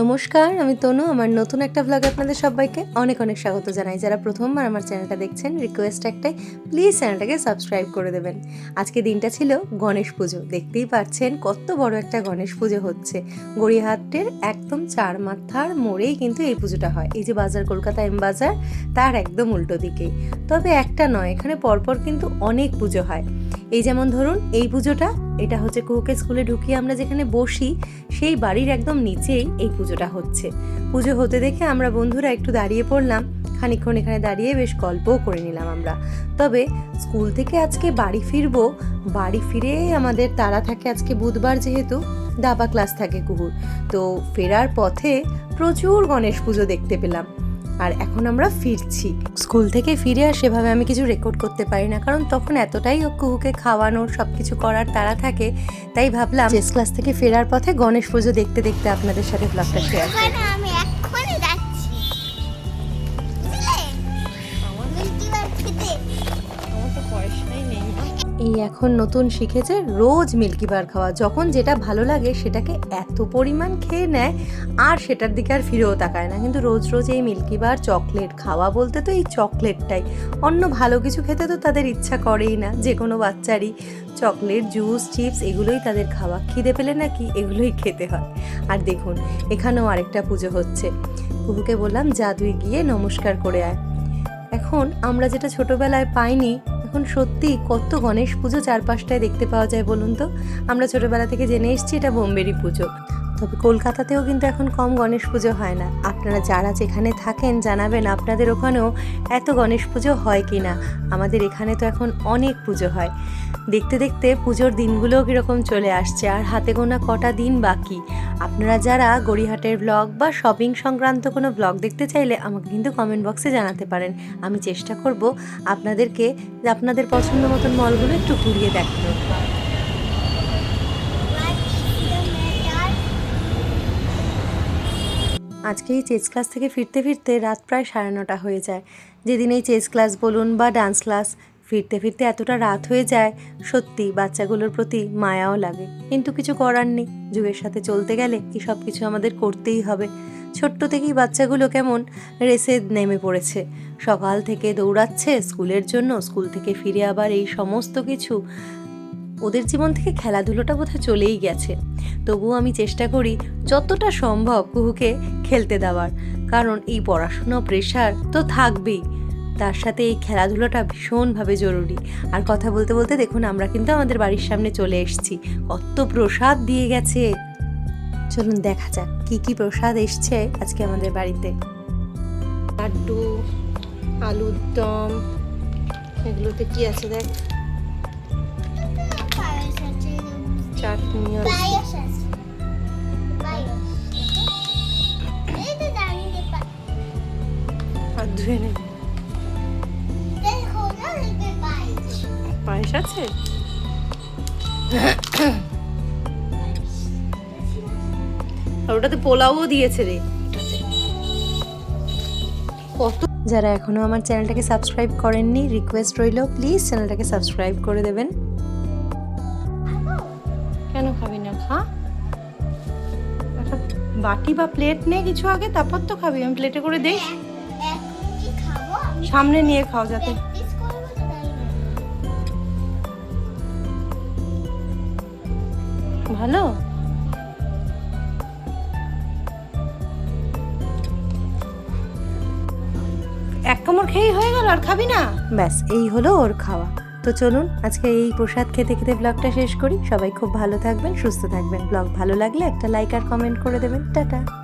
নমস্কার, আমি তনু, আমার নতুন একটা ভ্লগে আপনাদের সবাইকে অনেক অনেক স্বাগত জানাই। যারা প্রথমবার আমার চ্যানেলটা দেখছেন রিকোয়েস্ট একটাই প্লিজ চ্যানেলটাকে সাবস্ক্রাইব করে দেবেন। আজকে দিনটা ছিল গণেশ পুজো। দেখতেই পাচ্ছেন কত বড় একটা গণেশ পুজো হচ্ছে। গড়িয়াহাটের একদম চার মাথার মোড়েই কিন্তু এই পুজোটা হয়। এই যে বাজার, কলকাতা এম বাজার, তার একদম উল্টো দিকেই। তবে একটা নয়, এখানে পরপর কিন্তু অনেক পুজো হয়। এই যেমন ধরুন, এই পুজোটা, এটা হচ্ছে কুহুকে স্কুলে ঢুকিয়ে আমরা যেখানে বসি, সেই বাড়ির একদম নিচেই এই পুজোটা হচ্ছে। পুজো হতে দেখে আমরা বন্ধুরা একটু দাঁড়িয়ে পড়লাম, খানিকক্ষণ এখানে দাঁড়িয়ে বেশ গল্পও করে নিলাম আমরা। তবে স্কুল থেকে আজকে বাড়ি ফিরবো, বাড়ি ফিরে আমাদের তারা থাকে আজকে বুধবার যেহেতু, দাবা ক্লাস থাকে কুহুর। তো ফেরার পথে প্রচুর গণেশ পুজো দেখতে পেলাম। আর এখন আমরা ফিরছি। স্কুল থেকে ফিরে আর সেভাবে আমি কিছু রেকর্ড করতে পারি না, কারণ তখন এতটাই কুহুকে খাওয়ানোর সব কিছু করার তারা থাকে, তাই ভাবলাম ক্লাস থেকে ফেরার পথে গণেশ পুজো দেখতে দেখতে আপনাদের সাথে ব্লগটা শেয়ার করি এই এখন নতুন শিখেছে রোজ মিল্কি বার খাওয়া। যখন যেটা ভালো লাগে সেটাকে এত পরিমাণ খেয়ে নেয় আর সেটার দিকে আর ফিরেও তাকায় না। কিন্তু রোজ রোজ এই মিল্কি বার, চকলেট খাওয়া বলতে তো এই চকলেটটাই। অন্য ভালো কিছু খেতে তো তাদের ইচ্ছা করেই না। যে কোনো বাচ্চারই চকলেট, জুস, চিপস এগুলোই তাদের খাওয়া। খিদে পেলে নাকি এগুলোই খেতে হয়। আর দেখুন, এখানেও আরেকটা পুজো হচ্ছে। কুহুকে বললাম, যা তুই গিয়ে নমস্কার করে আয়। এখন আমরা যেটা ছোটোবেলায় পাইনি এখন সত্যি কত গণেশ পুজো চারপাশটায় দেখতে পাওয়া যায় বলুন তো? আমরা ছোটবেলা থেকে জেনে এসছি এটা বোম্বেরি পুজো। তবে কলকাতাতেও কিন্তু এখন কম গণেশ পুজো হয় না। আপনারা যারা যেখানে থাকেন জানাবেন আপনাদের ওখানেও এত গণেশ পুজো হয় কি না। আমাদের এখানে তো এখন অনেক পুজো হয়। দেখতে দেখতে পুজোর দিনগুলোও কীরকম চলে আসছে আর হাতে গোনা কটা দিন বাকি। আপনারা যারা গড়িহাটের ব্লগ বা শপিং সংক্রান্ত কোনো ব্লগ দেখতে চাইলে আমাকে কিন্তু কমেন্ট বক্সে জানাতে পারেন। আমি চেষ্টা করব আপনাদেরকে, আপনাদের পছন্দ মতন মলগুলো একটু ঘুরিয়ে দেখানোর। আজকে এই চেস ক্লাস থেকে ফিরতে ফিরতে রাত প্রায় সাড়ে নটা হয়ে যায়। যেদিন এই চেস ক্লাস বলুন বা ডান্স ক্লাস, ফিরতে ফিরতে এতটা রাত হয়ে যায়, সত্যি বাচ্চাগুলোর প্রতি মায়াও লাগে। কিন্তু কিছু করার নেই, যুগের সাথে চলতে গেলে এই সব কিছু আমাদের করতেই হবে। ছোট্ট থেকেই বাচ্চাগুলো কেমন রেসে নেমে পড়েছে। সকাল থেকে দৌড়াচ্ছে, স্কুলের জন্য, স্কুল থেকে ফিরে আবার এই সমস্ত কিছু ওদের জীবন থেকে খেলাধুলোটা বোধহয় চলেই গেছে। তবুও আমি চেষ্টা করি যতটা সম্ভব কুহুকে খেলতে দেওয়ার। কারণ এই পড়াশুনো প্রেশার তো থাকবেই। তার সাথে এই খেলাধুলোটা ভীষণভাবে জরুরি। আর কথা বলতে বলতে দেখুন, আমরা কিন্তু আমাদের বাড়ির সামনে চলে এসেছি। কত প্রসাদ দিয়ে গেছে। চলুন দেখা যাক কি কি প্রসাদ এসছে আজকে আমাদের বাড়িতে। লাড্ডু, আলুর দম, এগুলোতে কি আছে দেখ? চাটনি আছে। ধুয়ে পায়েস। আর ওটাতে পোলাওও দিয়েছে রে। কত যারা এখনও আমার চ্যানেলটাকে সাবস্ক্রাইব করেননি রিকোয়েস্ট রইল প্লিজ চ্যানেলটাকে সাবস্ক্রাইব করে দেবেন। বাটি বা প্লেট নে কিছু আগে তারপর তো খাবি। আমি প্লেটে করে দেই। এখন কি খাব? আমি সামনে নিয়ে খাও যাতে। ভালো? এক কামড় খেয়েই হয়ে গেল আর খাবি না? ব্যাস এই হলো ওর খাওয়া। তো চলুন আজকে এই প্রসাদ খেতে খেতে ব্লগটা শেষ করি। সবাই খুব ভালো থাকবেন, সুস্থ থাকবেন। ব্লগ ভালো লাগলে একটা লাইক আর কমেন্ট করে দেবেন। টাটা।